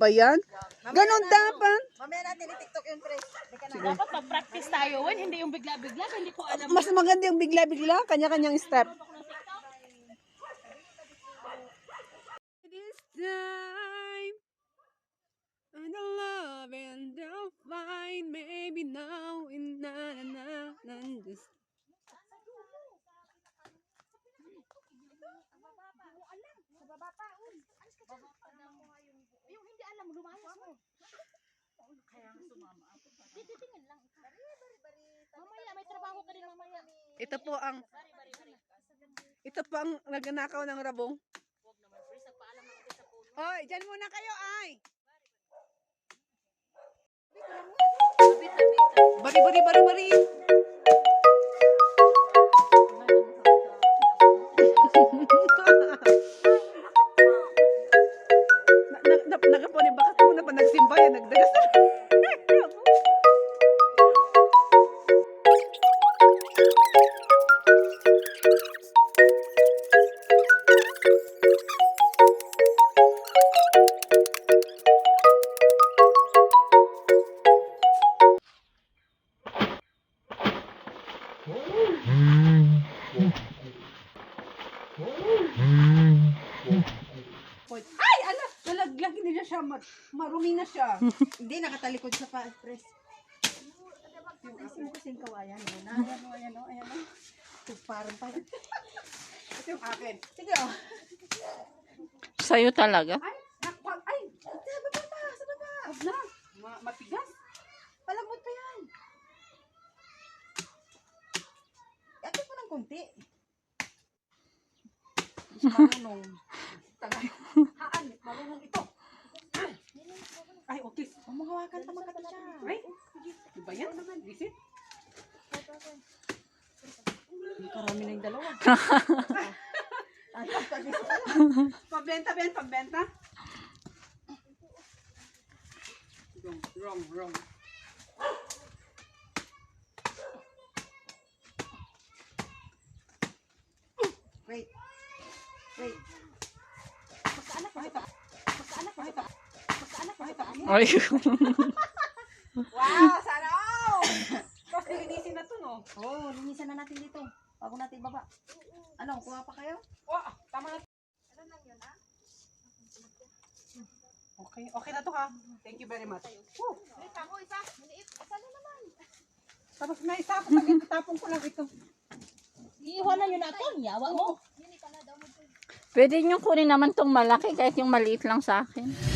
ba yan? Ganon dapat. Mamaya natin i-tiktok yun, pre. Dapat mag-practice tayo, Wen. Hindi yung bigla-bigla. Hindi ko alam. Mas maganda yung bigla-bigla, kanya-kanyang step. This time, and the love and the find maybe now in na na na na just Yung hindi alam, lumayas mo. Kaya nga sumama ako. Titingin lang. Mamaya, may trabaho ka din mamaya. Ito po ang Ito po ang nagnanakaw ng rabong. Hoy, dyan muna kayo ay. Bari bari bari bari. Na, na, na, nagaponi bakas muna pa nagsimba yan, nagdagas. Ay, ala, nalaglag hindi na siya, mar marumi na siya. Hindi, nakatalikod sa pa, press. Yung asin ko sing kawayan. Ayan, oh, ayan, oh, ayan, ayan. Ito, parang parang. Ito yung akin. Sige, oh. Sa'yo talaga? Ay, nakpag, ay, Sa baba pa, sa baba. na. Ma matigas. Palambot pa yan. Yakit mo ng konti. Marunong. Tagay. Haan, marunong ito. Ay, okay. Pa magkati siya. Ay, di ba yan? Visit? Hindi karami na yung dalawa. Pabenta, Ben, pabenta. Wrong, wrong, wrong. Wait. Wait. Magkaanak. Magkaanak, pakita. Magkaanak, pakita. Ay, Wow, sana all! Tapos lilinisin na to, no? Oo, oh, linisan na natin dito. Bago natin baba. Ano, kuha pa kayo? Wow, tama na. Okay, okay na to ha. Thank you very much. Woo. Ako isa. Maliit. Isa na naman. Tapos na isa, tapos tapong ko lang ito. Iiwanan yun ako. Yawa mo. pwede nyo kunin naman tong malaki kahit yung maliit lang sa akin.